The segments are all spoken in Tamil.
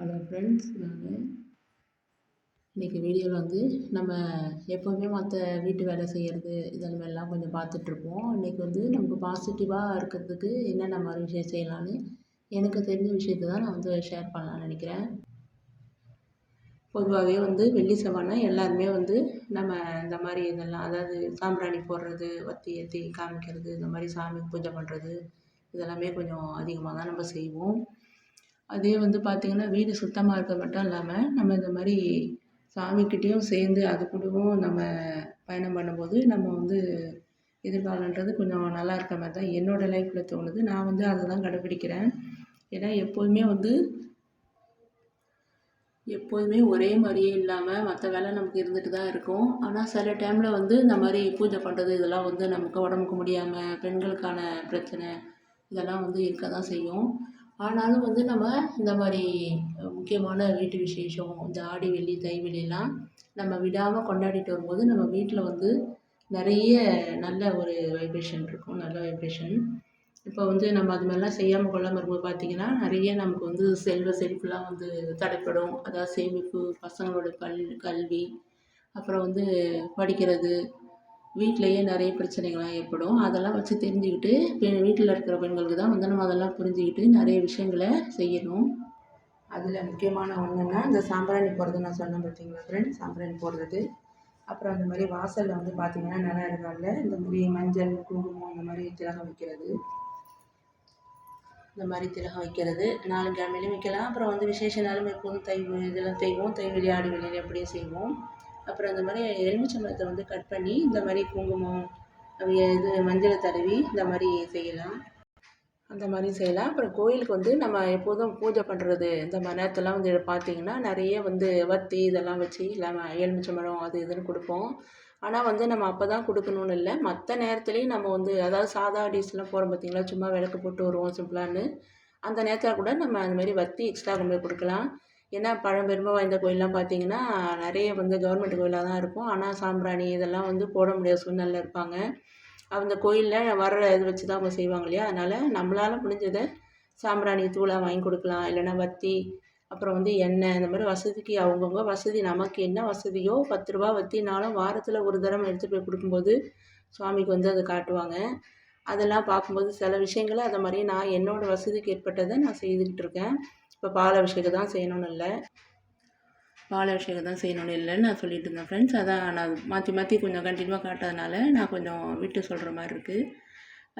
ஹலோ ஃப்ரெண்ட்ஸ் நான். இன்றைக்கி வீடியோவில் வந்து நம்ம எப்போவுமே மற்ற வீட்டு வேலை செய்கிறது இதெல்லாம் மாதிரிலாம் கொஞ்சம் பார்த்துட்ருப்போம். இன்றைக்கி வந்து நமக்கு பாசிட்டிவாக இருக்கிறதுக்கு என்னென்ன மாதிரி விஷயம் செய்யலான்னு எனக்கு தெரிஞ்ச விஷயத்த தான் நான் வந்து ஷேர் பண்ணலான்னு நினைக்கிறேன். பொதுவாகவே வந்து வெள்ளி செவ்வாய்னா எல்லாருமே வந்து நம்ம இந்த மாதிரி இதெல்லாம் அதாவது சாம்பிராணி போடுறது வத்தி ஏற்றி காமிக்கிறது இந்த மாதிரி சாமிக்கு பூஜை பண்ணுறது இதெல்லாமே கொஞ்சம் அதிகமாக தான் நம்ம செய்வோம். அதே வந்து பார்த்திங்கன்னா வீடு சுத்தமாக இருக்கிறது மட்டும் இல்லாமல் நம்ம இந்த மாதிரி சாமிக்கிட்டேயும் சேர்ந்து அது கூடவும் நம்ம பயணம் பண்ணும்போது நம்ம வந்து எதிர்காலன்றது கொஞ்சம் நல்லா இருக்க மாதிரி தான் என்னோடய லைஃப்பில் தோணுது. நான் வந்து அதை தான் கடைப்பிடிக்கிறேன். ஏன்னா எப்போதுமே வந்து எப்போதுமே ஒரே மாதிரியே இல்லாமல் மற்ற வேலை நமக்கு இருந்துட்டு தான் இருக்கும். ஆனால் சில டைமில் வந்து இந்த மாதிரி பூஜை பண்ணுறது இதெல்லாம் வந்து நமக்கு உடம்புக்கு முடியாமல் பெண்களுக்கான பிரச்சனை இதெல்லாம் வந்து இருக்க தான் செய்யும். ஆனாலும் வந்து நம்ம இந்த மாதிரி முக்கியமான வீட்டு விசேஷம் இந்த ஆடி வெள்ளி தை வெள்ளிலாம் நம்ம விடாமல் கொண்டாடிட்டு வரும்போது நம்ம வீட்டில் வந்து நிறைய நல்ல ஒரு வைப்ரேஷன் இருக்கும் நல்ல வைப்ரேஷன் இப்போ வந்து நம்ம அது மாதிரிலாம் செய்யாமல் கொள்ளாமல் இருக்கும்போது பார்த்திங்கன்னா நிறைய நமக்கு வந்து செல்வ செழிப்புலாம் வந்து தடைப்படும். அதாவது சேமிப்பு பசங்களோட கல் கல்வி அப்புறம் வந்து படிக்கிறது வீட்டிலையே நிறைய பிரச்சனைகள்லாம் ஏற்படும். அதெல்லாம் வச்சு தெரிஞ்சுக்கிட்டு பெண் வீட்டில் இருக்கிற பெண்களுக்கு தான் வந்து நம்ம அதெல்லாம் புரிஞ்சுக்கிட்டு நிறைய விஷயங்களை செய்யணும். அதில் முக்கியமான ஒன்றுன்னா இந்த சாம்பிராணி போடுறது நான் சொன்னேன் பார்த்தீங்களா ஃப்ரெண்ட்ஸ் சாம்பிராணி போடுறது. அப்புறம் அந்த மாதிரி வாசலில் வந்து பார்த்திங்கன்னா நல்லா இடங்களில் இந்த மாதிரி மஞ்சள் குங்குமம் இந்த மாதிரி திலகம் வைக்கிறது. இந்த மாதிரி திலகம் வைக்கிறது. நாலு கிழமையிலையும் வைக்கலாம். அப்புறம் வந்து விசேஷ நாளும் எப்போதும் தை இதெல்லாம் செய்வோம் தை வெளியாடு வெளியில் எப்படியும் செய்வோம். அப்புறம் அந்த மாதிரி எலுமிச்சம்பழத்தை வந்து கட் பண்ணி இந்த மாதிரி குங்குமம் இது மஞ்சளை தடவி இந்த மாதிரி செய்யலாம். அந்த மாதிரி செய்யலாம். அப்புறம் கோயிலுக்கு வந்து நம்ம எப்போதும் பூஜை பண்ணுறது இந்த மாதிரி நேரத்துலாம் வந்து பார்த்தீங்கன்னா நிறைய வந்து வத்தி இதெல்லாம் வச்சு இல்லாமல் எலுமிச்சம்பழம் அது இதுன்னு கொடுப்போம். ஆனால் வந்து நம்ம அப்போ தான் கொடுக்கணுன்னு இல்லை. மற்ற நேரத்துலேயும் நம்ம வந்து அதாவது சாதா டீஸ்லாம் போகிறோம் பார்த்தீங்களா சும்மா விளக்கு போட்டு வருவோம் சிம்பிளான்னு அந்த நேரத்தில் கூட நம்ம அந்த மாதிரி வத்தி எக்ஸ்ட்ரா கொண்டு போய் கொடுக்கலாம். ஏன்னா பழம்பெருமை வாய்ந்த கோயிலெலாம் பார்த்தீங்கன்னா நிறைய வந்து கவர்மெண்ட் கோயிலாக தான் இருக்கும். ஆனால் சாம்பிராணி இதெல்லாம் வந்து போட முடியாத சூழ்நிலையில் இருப்பாங்க. அந்த கோயிலில் வர்ற இது வச்சு தான் அவங்க செய்வாங்க இல்லையா? அதனால் நம்மளால் முடிஞ்சதை சாம்பிராணி தூளாக வாங்கி கொடுக்கலாம். இல்லைன்னா வத்தி அப்புறம் வந்து எண்ணெய் இந்த மாதிரி வசதிக்கு அவங்கவுங்க வசதி நமக்கு என்ன வசதியோ பத்து ரூபா வத்தினாலும் வாரத்தில் ஒரு தடவை எடுத்துகிட்டு போய் கொடுக்கும்போது சுவாமிக்கு வந்து அதை காட்டுவாங்க. அதெல்லாம் பார்க்கும்போது சில விஷயங்களை அதை மாதிரி நான் என்னோடய வசதிக்கு ஏற்பட்டதை நான் செய்துக்கிட்டு இருக்கேன். இப்போ பால் அபிஷேகம் தான் செய்யணும்னு இல்லை. பால் அபிஷேகம் தான் செய்யணும்னு இல்லைன்னு நான் சொல்லிட்டு இருந்தேன் ஃப்ரெண்ட்ஸ் அதான் நான் மாற்றி மாற்றி கொஞ்சம் கண்டினியூவாக காட்டதுனால நான் கொஞ்சம் விட்டு சொல்கிற மாதிரி இருக்குது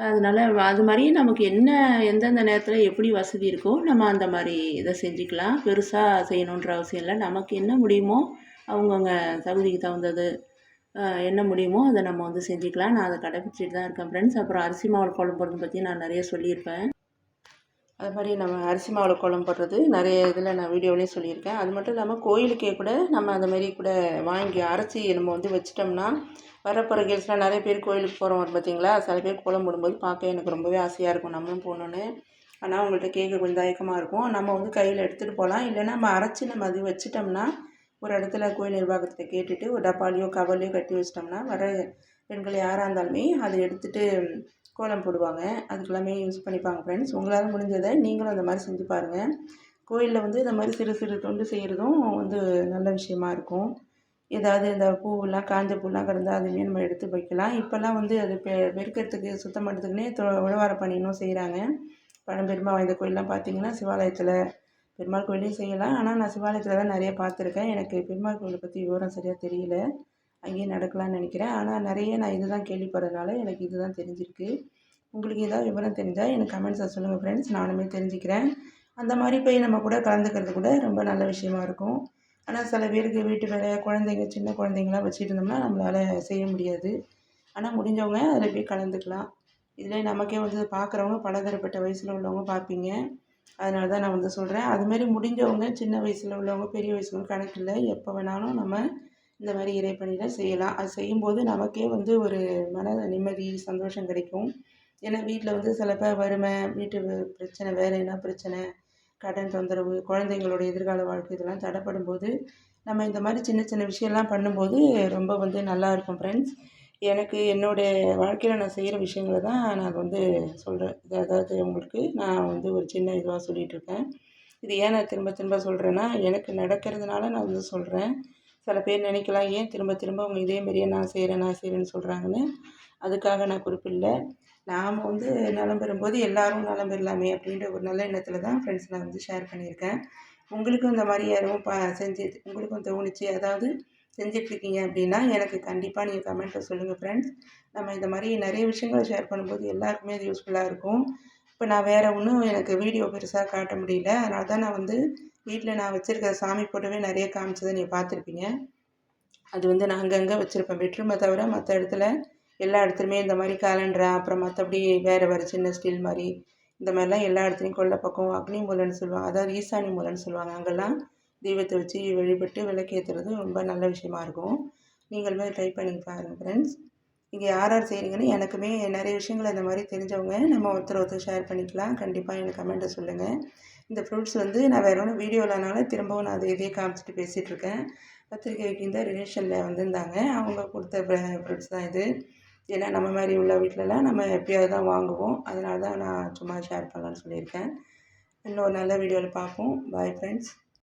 அதனால அது மாதிரி நமக்கு என்ன எந்தெந்த நேரத்தில் எப்படி வசதி இருக்கோ நம்ம அந்த மாதிரி இதை செஞ்சுக்கலாம். பெருசாக செய்யணுன்ற அவசியம் இல்லை. நமக்கு என்ன முடியுமோ அவங்கவுங்க தகுதிக்கு தகுந்தது என்ன முடியுமோ அதை நம்ம வந்து செஞ்சுக்கலாம். நான் அதை கடைப்பிடிச்சிட்டு தான் இருக்கேன் ஃப்ரெண்ட்ஸ் அப்புறம் அரிசி மாவு குழம்பு பற்றி நான் நிறைய சொல்லியிருப்பேன். அது மாதிரி நம்ம அரிசி மாவில் குழம்பு போடுறது நிறைய இதில் நான் வீடியோவிலையும் சொல்லியிருக்கேன். அது மட்டும் இல்லாமல் கோயிலுக்கே கூட நம்ம அந்த மாதிரி கூட வாங்கி அரைச்சி நம்ம வந்து வச்சிட்டோம்னா வரப்போகிற கேள்ஸ்லாம் நிறைய பேர் கோயிலுக்கு போகிறோம் பார்த்தீங்களா? சில பேர் குழம்பு போடும்போது பார்க்க எனக்கு ரொம்பவே ஆசையாக இருக்கும் நம்மளும் போகணுன்னு ஆனால் உங்கள்கிட்ட கேட்க கொஞ்சம் தயக்கமாக இருக்கும். நம்ம வந்து கையில் எடுத்துகிட்டு போகலாம். இல்லைன்னா நம்ம அரைச்சி நம்ம அது வச்சிட்டோம்னா ஒரு இடத்துல கோயில் நிர்வாகத்தை கேட்டுட்டு ஒரு டப்பாலையோ கவர்லையோ கட்டி வச்சிட்டோம்னா வர பெண்கள் யாராக இருந்தாலுமே அதை எடுத்துகிட்டு கோலம் போடுவாங்க. அதுக்கெல்லாமே யூஸ் பண்ணிப்பாங்க ஃப்ரெண்ட்ஸ் உங்களால் முடிஞ்சதை நீங்களும் அந்த மாதிரி செஞ்சு பாருங்கள் கோயிலில் வந்து இந்த மாதிரி சிறு சிறு தொண்டு செய்கிறதும் வந்து நல்ல விஷயமா இருக்கும். ஏதாவது இந்த பூவெல்லாம் காஞ்ச பூவெல்லாம் கிடந்தால் அதுவே நம்ம எடுத்து வைக்கலாம். இப்போல்லாம் வந்து அது பெ பெருக்கிறதுக்கு சுத்தம் பண்ணுறதுக்குனே தொ உழவார பணியும் செய்கிறாங்க பழம்பெருமா வாய்ந்த கோயிலெலாம் பார்த்தீங்கன்னா சிவாலயத்தில் பெருமாள் கோயிலையும் செய்யலாம். ஆனால் நான் சிவாலயத்தில் தான் நிறைய பார்த்துருக்கேன் எனக்கு பெருமாள் கோயிலை பற்றி விவரம் சரியாக தெரியல. அங்கேயே நடக்கலாம்னு நினைக்கிறேன். ஆனால் நிறைய நான் இது தான் கேள்விப்படுறதுனால எனக்கு இது தான் தெரிஞ்சிருக்கு. உங்களுக்கு ஏதாவது விவரம் தெரிஞ்சால் எனக்கு கமெண்ட்ஸை சொல்லுங்கள் ஃப்ரெண்ட்ஸ் நானுமே தெரிஞ்சுக்கிறேன். அந்த மாதிரி போய் நம்ம கூட கலந்துக்கிறது கூட ரொம்ப நல்ல விஷயமா இருக்கும். ஆனால் சில பேருக்கு வீட்டு வேலை குழந்தைங்க சின்ன குழந்தைங்களாம் வச்சுட்டு இருந்தோம்னா நம்மளால் செய்ய முடியாது. ஆனால் முடிஞ்சவங்க அதில் போய் கலந்துக்கலாம். இதில் நமக்கே வந்து பார்க்குறவங்க பலதரப்பட்ட வயசில் உள்ளவங்க பார்ப்பீங்க அதனால தான் நான் வந்து சொல்கிறேன் அதுமாரி முடிஞ்சவங்க சின்ன வயசில் உள்ளவங்க பெரிய வயசுல கணக்கில்லை எப்போ வேணாலும் நம்ம இந்த மாதிரி இறைப்பணியில் செய்யலாம். அது செய்யும்போது நமக்கே வந்து ஒரு மன நிம்மதி சந்தோஷம் கிடைக்கும். ஏன்னா வீட்டில் வந்து சில பேர் வறுமை வீட்டு பிரச்சனை வேலைன்னா பிரச்சனை கடன் தொந்தரவு குழந்தைங்களோட எதிர்கால வாழ்க்கை இதெல்லாம் தடைப்படும் போது நம்ம இந்த மாதிரி சின்ன சின்ன விஷயம்லாம் பண்ணும்போது ரொம்ப வந்து நல்லா இருக்கும் ஃப்ரெண்ட்ஸ் எனக்கு என்னோடய வாழ்க்கையில் நான் செய்கிற விஷயங்களை தான் நான் வந்து சொல்கிறேன் அதாவது உங்களுக்கு நான் வந்து ஒரு சின்ன இதுவாக சொல்லிகிட்ருக்கேன் இது ஏன் நான் திரும்ப திரும்ப சொல்கிறேன்னா எனக்கு நடக்கிறதுனால நான் வந்து சொல்கிறேன் சில பேர் நினைக்கலாம் ஏன் திரும்ப திரும்ப அவங்க இதே மாதிரியே நான் செய்கிறேன் நான் செய்கிறேன்னு சொல்கிறாங்கன்னு அதுக்காக நான் குறிப்பிடல. நாம் வந்து நலம் பெறும்போது எல்லாரும் நலம் பெறலாமே அப்படின்ற ஒரு நல்ல எண்ணத்தில் தான் ஃப்ரெண்ட்ஸ் நான் வந்து ஷேர் பண்ணியிருக்கேன். உங்களுக்கும் இந்த மாதிரி யாரும் ப செஞ்சு உங்களுக்கும் தோணுச்சு அதாவது செஞ்சிட்ருக்கீங்க அப்படின்னா எனக்கு கண்டிப்பாக நீங்கள் கமெண்ட்டில் சொல்லுங்கள் ஃப்ரெண்ட்ஸ் நம்ம இந்த மாதிரி நிறைய விஷயங்களை ஷேர் பண்ணும்போது எல்லாருக்குமே அது யூஸ்ஃபுல்லாக இருக்கும். இப்போ நான் வேறு ஒன்றும் எனக்கு வீடியோ பெருசாக காட்ட முடியல. அதனால தான் நான் வந்து வீட்டில் நான் வச்சுருக்க சாமி போட்டோவே நிறைய காமிச்சதை நீங்கள் பார்த்துருப்பீங்க. அது வந்து நான் அங்கங்கே வச்சுருப்பேன். பெட்ரூமை தவிர மற்ற இடத்துல எல்லா இடத்துலையுமே இந்த மாதிரி கேலண்டரா அப்புறம் மற்றபடி வேறு வேறு சின்ன ஸ்டீல் மாதிரி இந்த மாதிரிலாம் எல்லா இடத்துலையும் கொல்லை பக்கம் அக்னி மூலன்னு சொல்லுவாங்க. அதாவது ஈசானி மூலன்னு சொல்லுவாங்க. அங்கெல்லாம் தெய்வத்தை வச்சு வழிபட்டு விளக்கேற்றுறது ரொம்ப நல்ல விஷயமா இருக்கும். நீங்கள் மாதிரி ட்ரை பண்ணி பாருங்கள் ஃப்ரெண்ட்ஸ் நீங்கள் யார் யார் செய்கிறீங்கன்னு எனக்குமே நிறைய விஷயங்கள் இந்த மாதிரி தெரிஞ்சவங்க நம்ம ஒருத்தர் ஒருத்தர் ஷேர் பண்ணிக்கலாம். கண்டிப்பாக எனக்கு கமெண்ட்டை சொல்லுங்கள் இந்த ஃப்ரூட்ஸ் வந்து நான் வேறு ஒன்றும் வீடியோவில்னால திரும்பவும் நான் அதை இதே காமிச்சிட்டு பேசிகிட்டு இருக்கேன். பத்திரிக்கை வைக்கின்ற ரிலேஷனில் வந்திருந்தாங்க. அவங்க கொடுத்த ஃப்ரூட்ஸ் தான் இது. ஏன்னா நம்ம மாதிரி உள்ள வீட்டிலலாம் நம்ம எப்பயாவது தான் வாங்குவோம். அதனால தான் நான் சும்மா ஷேர் பண்ணலான்னு சொல்லியிருக்கேன். இன்னொரு நல்ல வீடியோவில் பார்ப்போம். Bye friends